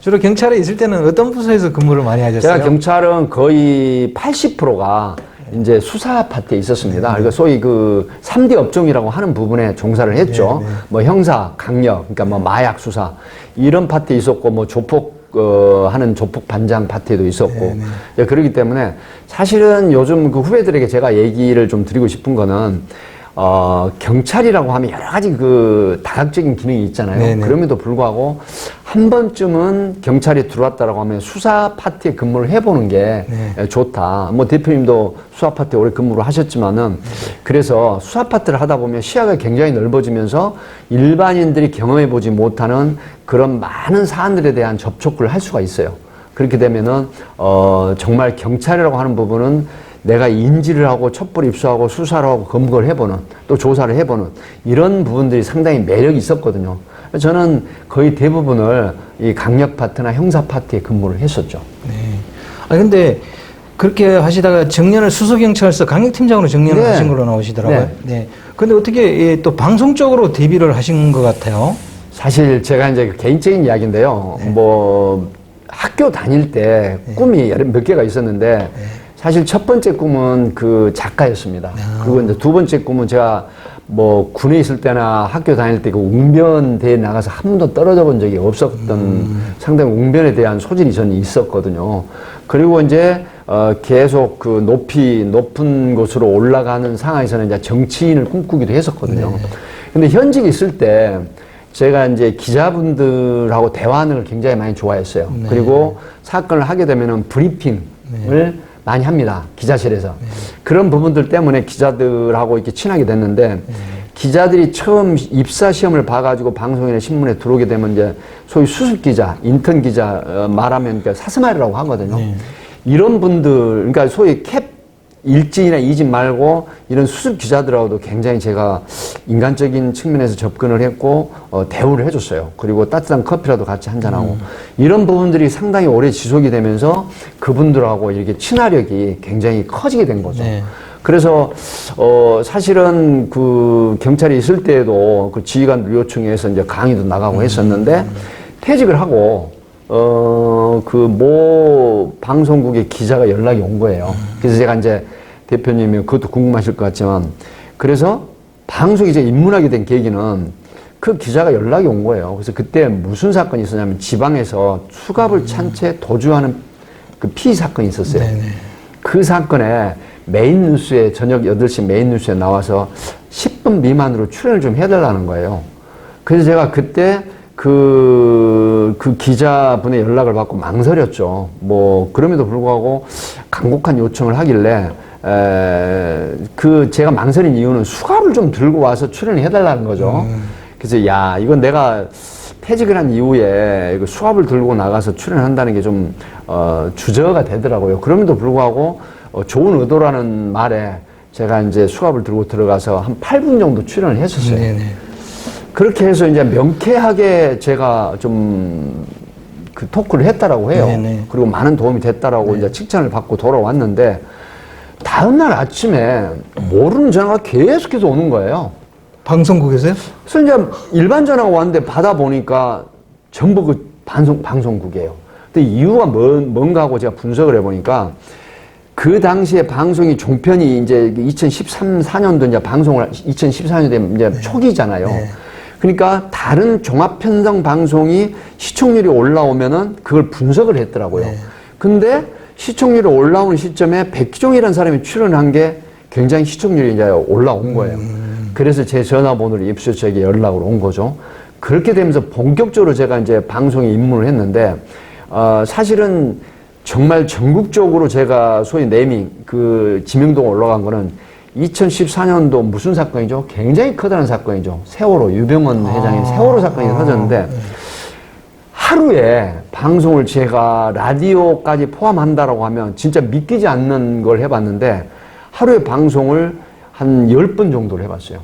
주로 경찰에 있을 때는 어떤 부서에서 근무를 많이 하셨어요? 제가 경찰은 거의 80%가 이제 수사 파트에 있었습니다. 그러니까 소위 그 3대 업종이라고 하는 부분에 종사를 했죠. 뭐 형사, 강력, 그러니까 뭐 마약 수사 이런 파트에 있었고 뭐 조폭 어, 하는 조폭 반장 파트에도 있었고 예, 그렇기 때문에 사실은 요즘 그 후배들에게 제가 얘기를 좀 드리고 싶은 거는 어, 경찰이라고 하면 여러 가지 그 다각적인 기능이 있잖아요. 네네. 그럼에도 불구하고 한 번쯤은 경찰이 들어왔다라고 하면 수사 파트에 근무를 해보는 게 네. 좋다. 뭐 대표님도 수사 파트에 오래 근무를 하셨지만은 그래서 수사 파트를 하다 보면 시야가 굉장히 넓어지면서 일반인들이 경험해 보지 못하는 그런 많은 사안들에 대한 접촉을 할 수가 있어요. 그렇게 되면은 어 정말 경찰이라고 하는 부분은 내가 인지를 하고 첩보를 입수하고 수사를 하고 검거를 해보는 또 조사를 해보는 이런 부분들이 상당히 매력이 있었거든요. 저는 거의 대부분을 이 강력 파트나 형사 파트에 근무를 했었죠. 네. 아 근데 그렇게 하시다가 정년을 수서경찰서 강력팀장으로 정년을 네. 하신 걸로 나오시더라고요. 네. 네. 근데 어떻게 예, 또 방송 쪽으로 데뷔를 하신 것 같아요? 사실 제가 이제 그 개인적인 이야기인데요. 네. 뭐 학교 다닐 때 꿈이 여러 몇 개가 있었는데 네. 사실 첫 번째 꿈은 그 작가였습니다. 아. 그리고 이제 두 번째 꿈은 제가 뭐 군에 있을 때나 학교 다닐 때 그 웅변 대회 나가서 한 번도 떨어져 본 적이 없었던 음. 상당히 웅변에 대한 소질이 저는 있었거든요. 그리고 이제 어 계속 그 높이 높은 곳으로 올라가는 상황에서는 이제 정치인을 꿈꾸기도 했었거든요. 네. 근데 현직에 있을 때 제가 이제 기자분들하고 대화하는 걸 굉장히 많이 좋아했어요. 네. 그리고 사건을 하게 되면은 브리핑을 많이 합니다. 기자실에서. 네. 그런 부분들 때문에 기자들하고 이렇게 친하게 됐는데 네. 기자들이 처음 입사 시험을 봐가지고 방송이나 신문에 들어오게 되면 이제 소위 수습 기자, 인턴 기자 어, 말하면 그 사스마리라고 하거든요. 네. 이런 분들, 그러니까 소위 캡 일진이나 이진 말고 이런 수습 기자들하고도 굉장히 제가 인간적인 측면에서 접근을 했고 어, 대우를 해줬어요. 그리고 따뜻한 커피라도 같이 한잔하고 이런 부분들이 상당히 오래 지속이 되면서 그분들하고 이렇게 친화력이 굉장히 커지게 된 거죠. 네. 그래서 어 사실은 그 경찰이 있을 때에도 그 지휘관 요청해서 이제 강의도 나가고 했었는데 퇴직을 하고 어 그 모 방송국의 기자가 연락이 온 거예요. 그래서 제가 이제 대표님이 그것도 궁금하실 것 같지만 그래서 방송에 이제 입문하게 된 계기는 그 기자가 연락이 온 거예요. 그래서 그때 무슨 사건이 있었냐면 지방에서 수갑을 찬 채 도주하는 그 피의 사건이 있었어요. 네네. 그 사건에 메인 뉴스에 저녁 8시 메인 뉴스에 나와서 10분 미만으로 출연을 좀 해달라는 거예요. 그래서 제가 그때 그, 그 기자분의 연락을 받고 망설였죠. 뭐, 그럼에도 불구하고 간곡한 요청을 하길래, 에, 그 제가 망설인 이유는 수갑을 좀 들고 와서 출연을 해달라는 거죠. 그래서 야, 이건 내가 퇴직을 한 이후에 이거 수갑을 들고 나가서 출연한다는 게 좀, 어, 주저가 되더라고요. 그럼에도 불구하고 어, 좋은 의도라는 말에 제가 이제 수갑을 들고 들어가서 한 8분 정도 출연을 했었어요. 네네. 그렇게 해서 이제 명쾌하게 제가 좀 그 토크를 했다라고 해요. 네네. 그리고 많은 도움이 됐다라고 이제 칭찬을 받고 돌아왔는데 다음날 아침에 모르는 전화가 계속해서 오는 거예요. 방송국에서요? 그래서 이제 일반 전화가 왔는데 받아보니까 전부 그 방송, 방송국이에요. 근데 이유가 뭔, 뭔가 하고 제가 분석을 해보니까 그 당시에 방송이 종편이 이제 2013, 4년도 이제 방송을, 2014년도에 이제 초기잖아요. 그러니까 다른 종합편성 방송이 시청률이 올라오면은 그걸 분석을 했더라고요. 근데 시청률이 올라오는 시점에 백희종이라는 사람이 출연한 게 굉장히 시청률이 이제 올라온 거예요. 그래서 제 전화번호를 입수해서 제게 연락을 온 거죠. 그렇게 되면서 본격적으로 제가 이제 방송에 입문을 했는데, 어, 사실은 정말 전국적으로 제가 소위 네이밍, 그 지명도가 올라간 거는 2014년도 무슨 사건이죠? 굉장히 커다란 사건이죠. 세월호, 유병원 회장의 세월호 사건이 터졌는데, 하루에 방송을 제가 라디오까지 포함한다라고 하면 진짜 믿기지 않는 걸 해봤는데 하루에 방송을 한 10번 정도를 해봤어요.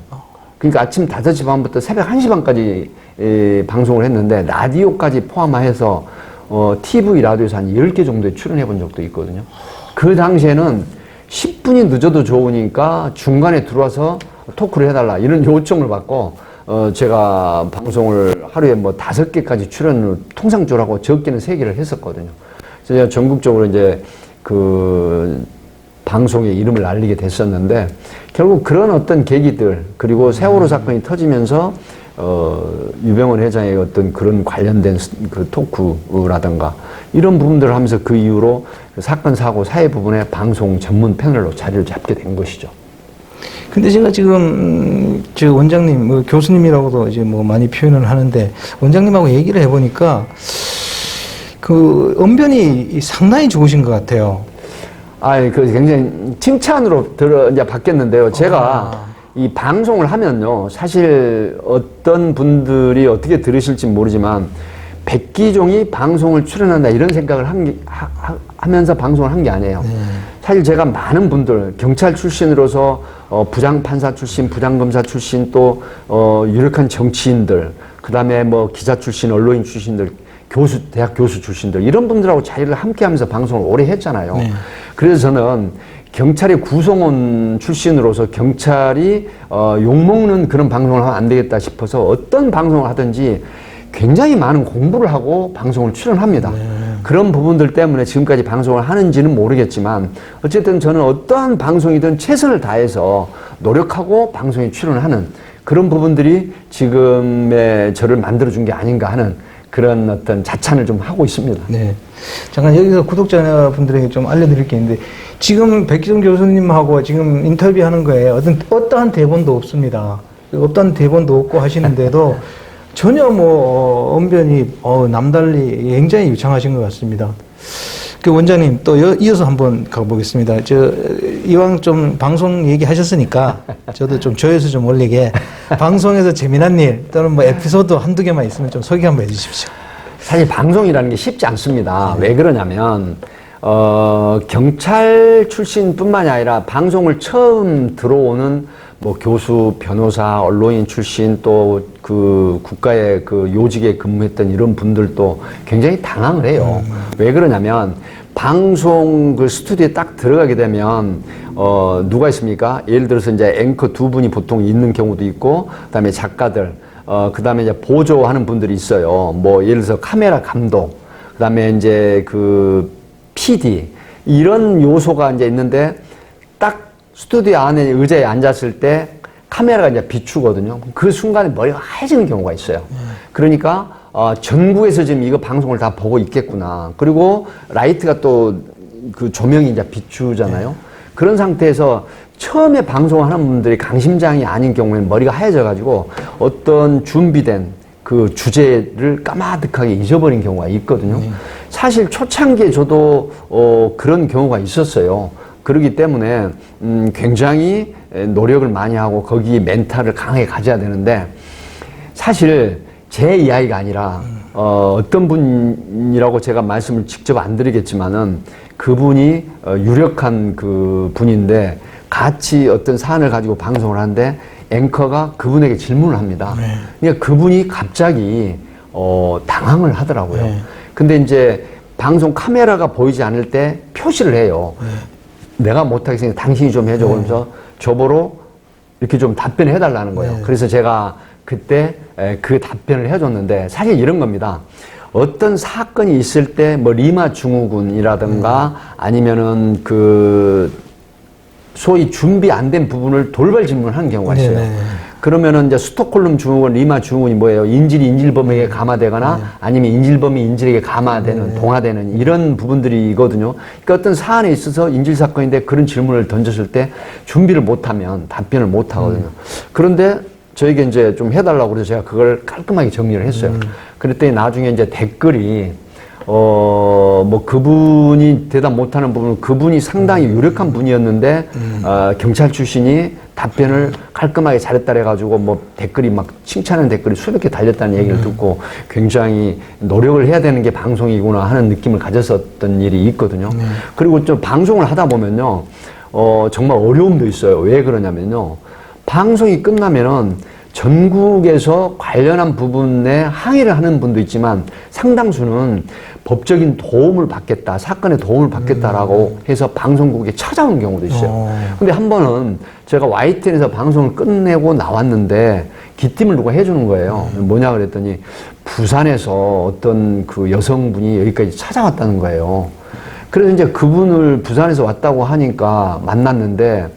그러니까 아침 5시 반부터 새벽 1시 반까지 에, 방송을 했는데 라디오까지 포함해서 어, TV, 라디오에서 한 10개 정도에 출연해 본 적도 있거든요. 그 당시에는 10분이 늦어도 좋으니까 중간에 들어와서 토크를 해달라 이런 요청을 받고 어, 제가 방송을 하루에 뭐 다섯 개까지 출연을 통상적으로 적게는 세 개를 했었거든요. 그래서 제가 전국적으로 이제 그 방송의 이름을 알리게 됐었는데 결국 그런 어떤 계기들 그리고 세월호 사건이 터지면서 어, 유병원 회장의 어떤 그런 관련된 스- 그 토크라든가 이런 부분들을 하면서 그 이후로 그 사건 사고 사회 부분에 방송 전문 패널로 자리를 잡게 된 것이죠. 근데 제가 지금 음, 저 원장님, 뭐 교수님이라고도 이제 뭐 많이 표현을 하는데 원장님하고 얘기를 해보니까 그 언변이 상당히 좋으신 것 같아요. 아, 그 굉장히 칭찬으로 들어 이제 받겠는데요. 제가 아. 이 방송을 하면요, 사실 어떤 분들이 어떻게 들으실지 모르지만 백기종이 방송을 출연한다 이런 생각을 한 게, 하, 면서 방송을 한 게 아니에요. 사실 제가 많은 분들 경찰 출신으로서 어, 부장 판사 출신, 부장 검사 출신 또 어, 유력한 정치인들, 그 다음에 뭐 기자 출신, 언론인 출신들, 교수, 대학 교수 출신들 이런 분들하고 자리를 함께하면서 방송을 오래 했잖아요. 네. 그래서 저는 경찰의 구성원 출신으로서 경찰이 어, 욕먹는 그런 방송을 하면 안 되겠다 싶어서 어떤 방송을 하든지 굉장히 많은 공부를 하고 방송을 출연합니다. 그런 부분들 때문에 지금까지 방송을 하는지는 모르겠지만 어쨌든 저는 어떠한 방송이든 최선을 다해서 노력하고 방송에 출연하는 그런 부분들이 지금의 저를 만들어준 게 아닌가 하는 그런 어떤 자찬을 좀 하고 있습니다. 네. 잠깐 여기서 구독자분들에게 좀 알려드릴 게 있는데 지금 백기정 교수님하고 지금 인터뷰하는 거에 어떤 어떠한 대본도 없습니다. 어떤 대본도 없고 하시는데도 전혀 뭐 어, 언변이 어, 남달리 굉장히 유창하신 것 같습니다. 그 원장님 또 여- 이어서 한번 가보겠습니다. 저 이왕 좀 방송 얘기하셨으니까 저도 좀 조회수 좀 올리게 방송에서 재미난 일 또는 뭐 에피소드 한두 개만 있으면 좀 소개 한번 해주십시오. 사실 방송이라는 게 쉽지 않습니다. 왜 그러냐면 어, 경찰 출신뿐만이 아니라 방송을 처음 들어오는 뭐 교수, 변호사, 언론인 출신 또 그 국가의 그 요직에 근무했던 이런 분들도 굉장히 당황을 해요. 왜 그러냐면 방송 그 스튜디오에 딱 들어가게 되면 어 누가 있습니까? 예를 들어서 이제 앵커 두 분이 보통 있는 경우도 있고 그다음에 작가들 어 그다음에 이제 보조하는 분들이 있어요. 뭐 예를 들어서 카메라 감독 그다음에 이제 그 PD 이런 요소가 이제 있는데 딱 스튜디오 안에 의자에 앉았을 때 카메라가 이제 비추거든요. 그 순간에 머리가 하얘지는 경우가 있어요. 그러니까 어, 전국에서 지금 이거 방송을 다 보고 있겠구나. 그리고 라이트가 또 그 조명이 이제 비추잖아요. 그런 상태에서 처음에 방송하는 분들이 강심장이 아닌 경우에는 머리가 하얘져가지고 어떤 준비된 그 주제를 까마득하게 잊어버린 경우가 있거든요. 사실 초창기에 저도 어, 그런 경우가 있었어요. 그렇기 때문에 음, 굉장히 에, 노력을 많이 하고 거기 멘탈을 강하게 가져야 되는데 사실 제 이야기가 아니라 어, 어떤 분이라고 제가 말씀을 직접 안 드리겠지만은 그분이 어, 유력한 그 분인데 같이 어떤 사안을 가지고 방송을 하는데 앵커가 그분에게 질문을 합니다. 그러니까 그분이 갑자기 어, 당황을 하더라고요. 네. 근데 이제 방송 카메라가 보이지 않을 때 표시를 해요. 내가 못하겠으니 당신이 좀 해줘. 그러면서 저보로 이렇게 좀 답변을 해달라는 거예요. 네. 그래서 제가 그때 에, 그 답변을 해줬는데 사실 이런 겁니다. 어떤 사건이 있을 때 뭐 리마 증후군이라든가 아니면은 그 소위 준비 안 된 부분을 돌발 질문을 하는 경우가 있어요. 네네. 그러면은 이제 스톡홀름 증후군, 리마 증후군이 뭐예요? 인질이 인질범에게 감화되거나 아니면 인질범이 인질에게 감화되는, 동화되는 이런 부분들이거든요. 그러니까 어떤 사안에 있어서 인질 사건인데 그런 질문을 던졌을 때 준비를 못하면 답변을 못 하거든요. 그런데 저에게 이제 좀 해달라고 그래서 제가 그걸 깔끔하게 정리를 했어요. 그랬더니 나중에 이제 댓글이 어, 뭐, 그분이 대답 못하는 부분은 그분이 상당히 유력한 분이었는데, 어, 경찰 출신이 답변을 깔끔하게 잘했다 해가지고 뭐 댓글이 막 칭찬하는 댓글이 수백 개 달렸다는 얘기를 듣고 굉장히 노력을 해야 되는 게 방송이구나 하는 느낌을 가졌었던 일이 있거든요. 그리고 좀 방송을 하다 보면요, 어, 정말 어려움도 있어요. 왜 그러냐면요. 방송이 끝나면은 전국에서 관련한 부분에 항의를 하는 분도 있지만 상당수는 법적인 도움을 받겠다, 사건에 도움을 받겠다라고 해서 방송국에 찾아온 경우도 있어요. 어. 근데 한 번은 제가 YTN에서 방송을 끝내고 나왔는데 기팀을 누가 해주는 거예요. 뭐냐 그랬더니 부산에서 어떤 그 여성분이 여기까지 찾아왔다는 거예요. 그래서 이제 그분을 부산에서 왔다고 하니까 만났는데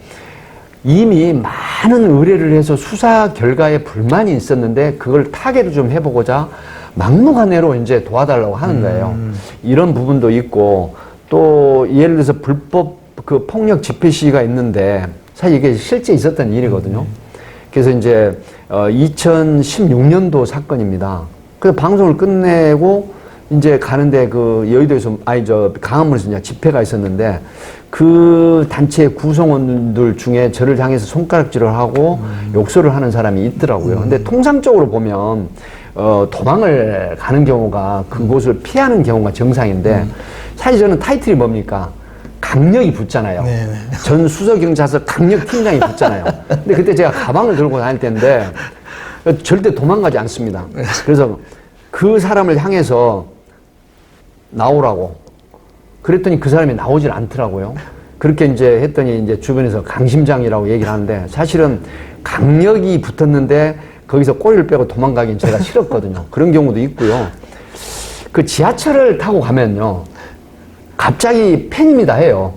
이미 많은 의뢰를 해서 수사 결과에 불만이 있었는데 그걸 타개를 좀 해보고자 막무가내로 이제 도와달라고 하는 거예요. 이런 부분도 있고 또 예를 들어서 불법 그 폭력 집회 시위가 있는데 사실 이게 실제 있었던 일이거든요. 그래서 이제 어 2016년도 사건입니다. 그래서 방송을 끝내고 이제 가는데 그 여의도에서 아니 저 강화문에서 이제 집회가 있었는데 그 단체 구성원들 중에 저를 향해서 손가락질을 하고 욕설을 하는 사람이 있더라고요. 근데 통상적으로 보면 어 도망을 가는 경우가 그곳을 피하는 경우가 정상인데 사실 저는 타이틀이 뭡니까? 강력이 붙잖아요. 네네. 전 수서경찰서 강력 팀장이 붙잖아요. 근데 그때 제가 가방을 들고 다닐 때인데 절대 도망가지 않습니다. 그래서 그 사람을 향해서 나오라고 그랬더니 그 사람이 나오질 않더라고요. 그렇게 이제 했더니 이제 주변에서 강심장이라고 얘기를 하는데 사실은 강력이 붙었는데 거기서 꼬리를 빼고 도망가긴 제가 싫었거든요. 그런 경우도 있고요. 그 지하철을 타고 가면요. 갑자기 팬입니다 해요.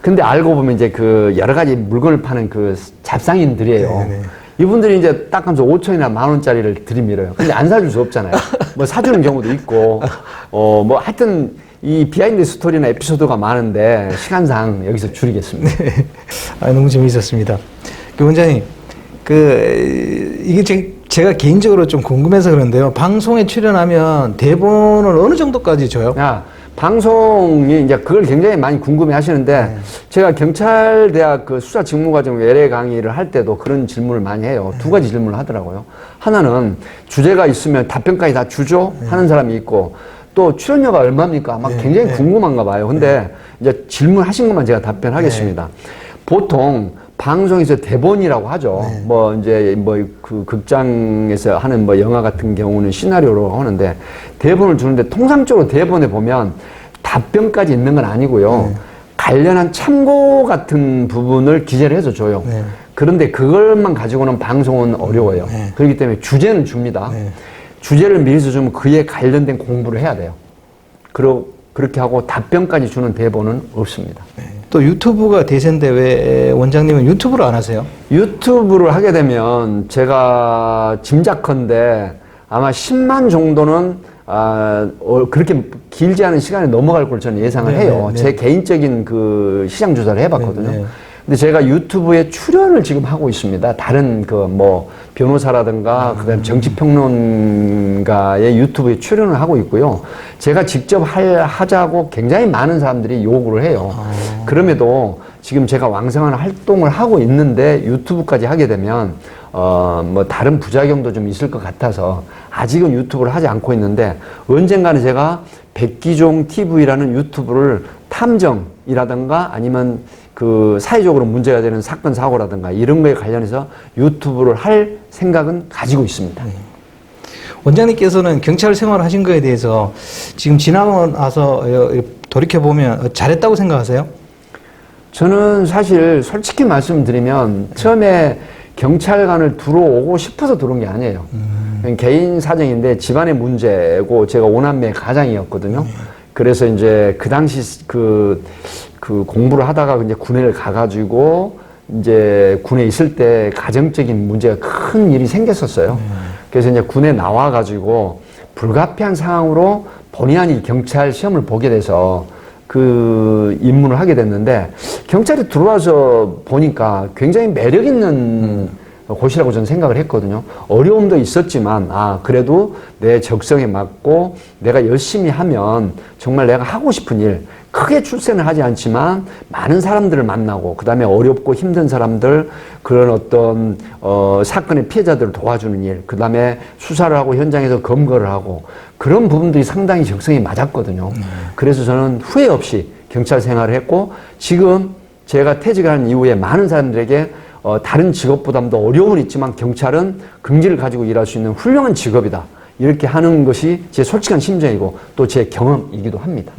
근데 알고 보면 이제 그 여러 가지 물건을 파는 그 잡상인들이에요. 네네. 이분들이 이제 딱 하면서 5천이나 만 원짜리를 들이밀어요. 근데 안 사줄 수 없잖아요. 뭐 사주는 경우도 있고, 어, 뭐 하여튼 이 비하인드 스토리나 에피소드가 많은데 시간상 여기서 줄이겠습니다. 아, 너무 재미있었습니다. 그 원장님, 그 이게 제, 제가 개인적으로 좀 궁금해서 그런데요. 방송에 출연하면 대본을 어느 정도까지 줘요? 야, 방송이 이제 그걸 굉장히 많이 궁금해 하시는데 제가 경찰대학 그 수사 직무과정 외래 강의를 할 때도 그런 질문을 많이 해요. 두 가지 질문을 하더라고요. 하나는 주제가 있으면 답변까지 다 주죠? 하는 사람이 있고 또 출연료가 얼마입니까? 막 네, 굉장히 네. 궁금한가 봐요. 근데 이제 질문하신 것만 제가 답변하겠습니다. 보통 방송에서 대본이라고 하죠. 뭐 이제 뭐 그 극장에서 하는 뭐 영화 같은 경우는 시나리오로 하는데 대본을 주는데 통상적으로 대본에 보면 답변까지 있는 건 아니고요. 관련한 참고 같은 부분을 기재를 해서 줘요. 네. 그런데 그것만 가지고는 방송은 어려워요. 네. 그렇기 때문에 주제는 줍니다. 네. 주제를 미리 주면 그에 관련된 공부를 해야 돼요. 그러, 그렇게 하고 답변까지 주는 대본은 없습니다. 또 유튜브가 대세인데 왜 원장님은 유튜브를 안 하세요? 유튜브를 하게 되면 제가 짐작컨대 아마 10만 정도는 아, 어, 그렇게 길지 않은 시간에 넘어갈 걸 저는 예상을 네, 해요. 네, 네. 제 개인적인 그 시장 조사를 해봤거든요. 네, 네. 근데 제가 유튜브에 출연을 지금 하고 있습니다. 다른 그 뭐 변호사라든가 그다음 정치평론가의 유튜브에 출연을 하고 있고요. 제가 직접 할, 하자고 굉장히 많은 사람들이 요구를 해요. 그럼에도 지금 제가 왕성한 활동을 하고 있는데 유튜브까지 하게 되면 어, 뭐 다른 부작용도 좀 있을 것 같아서 아직은 유튜브를 하지 않고 있는데 언젠가는 제가 백기종 TV라는 유튜브를 탐정 이라든가 아니면 그 사회적으로 문제가 되는 사건 사고라든가 이런 거에 관련해서 유튜브를 할 생각은 가지고 있습니다. 원장님께서는 경찰 생활을 하신 거에 대해서 지금 지나고 나서 돌이켜 보면 잘했다고 생각하세요? 저는 사실 솔직히 말씀드리면 처음에 경찰관을 들어오고 싶어서 들어온 게 아니에요. 개인 사정인데 집안의 문제고 제가 오남매 가장이었거든요. 그래서 이제 그 당시 그, 그 공부를 하다가 이제 군에를 가가지고 이제 군에 있을 때 가정적인 문제가 큰 일이 생겼었어요. 그래서 이제 군에 나와가지고 불가피한 상황으로 본의 아니 경찰 시험을 보게 돼서 그 입문을 하게 됐는데 경찰이 들어와서 보니까 굉장히 매력 있는 곳이라고 저는 생각을 했거든요. 어려움도 있었지만 아 그래도 내 적성에 맞고 내가 열심히 하면 정말 내가 하고 싶은 일 크게 출세는 하지 않지만 많은 사람들을 만나고 그 다음에 어렵고 힘든 사람들 그런 어떤 어 사건의 피해자들을 도와주는 일 그 다음에 수사를 하고 현장에서 검거를 하고 그런 부분들이 상당히 적성이 맞았거든요. 그래서 저는 후회 없이 경찰 생활을 했고 지금 제가 퇴직한 이후에 많은 사람들에게 어, 다른 직업보다도 어려움은 있지만 경찰은 긍지를 가지고 일할 수 있는 훌륭한 직업이다. 이렇게 하는 것이 제 솔직한 심정이고 또 제 경험이기도 합니다.